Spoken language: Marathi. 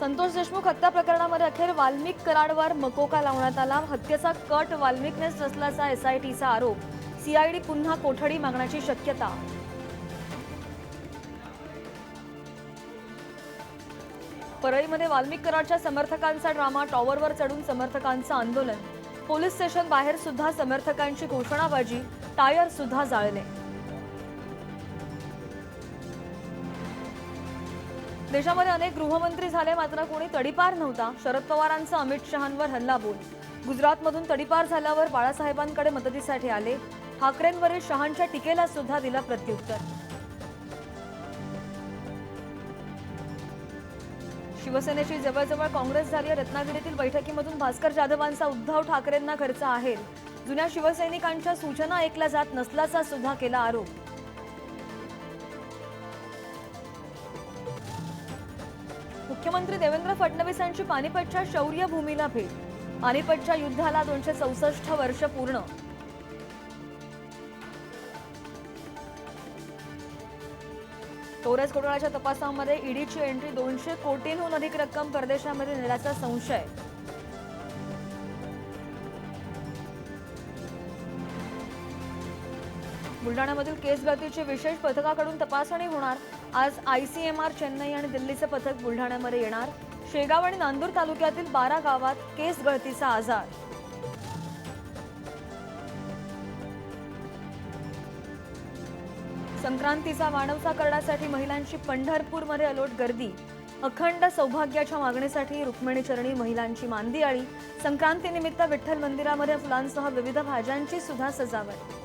संतोष देशमुख हत्या प्रकरणामध्ये अखेर वाल्मिक कराडवर मकोका लावण्यात आला. हत्येचा कट वाल्मिकनेच रचल्याचा एसआयटीचा आरोप. सीआयडी पुन्हा कोठडी मागण्याची शक्यता. परळीमध्ये वाल्मिक कराडच्या समर्थकांचा ड्रामा टॉवरवर चढून समर्थकांचं आंदोलन. पोलीस स्टेशन बाहेर सुद्धा समर्थकांची घोषणाबाजी टायर सुद्धा जाळले. देशामध्ये अनेक गृहमंत्री झाले मात्र कोणी तडीपार नव्हता. शरद पवारांचा अमित शहांवर हल्लाबोल. गुजरातमधून तडीपार झाल्यावर बाळासाहेबांकडे मदतीसाठी आले. ठाकरेंवरील शहांच्या टीकेला सुद्धा दिला प्रत्युत्तर. शिवसेनेची जवळजवळ काँग्रेस झाली आहे. रत्नागिरीतील बैठकीमधून भास्कर जाधवांचा उद्धव ठाकरेंना खर्च आहे जुन्या शिवसैनिकांच्या सूचना ऐकल्या जात नसल्याचा सुद्धा केला आरोप. मुख्यमंत्री देवेंद्र फडणवीसांची पानिपतच्या शौर्य भूमीला भेट. पानिपतच्या युद्धाला दोनशे चौसष्ट वर्ष पूर्ण. टोरेस घोटाळ्याच्या तपासामध्ये ईडीची एंट्री दोनशे कोटींहून अधिक रक्कम परदेशामध्ये नेल्याचा संशय. बुलढाण्यामधील केस गळतीची विशेष पथकाकडून तपासणी होणार. आज आयसीएमआर चेन्नई आणि दिल्लीचे पथक बुलढाण्यामध्ये येणार. शेगाव आणि नांदूर तालुक्यातील बारा गावात केस गळतीचा आजार. संक्रांतीचा वाणवसा करण्यासाठी महिलांची पंढरपूरमध्ये अलोट गर्दी. अखंड सौभाग्याच्या मागणीसाठी रुक्मिणी चरणी महिलांची मांदी आळी संक्रांतीनिमित्त विठ्ठल मंदिरामध्ये फुलांसह विविध भाज्यांची सुद्धा सजावट.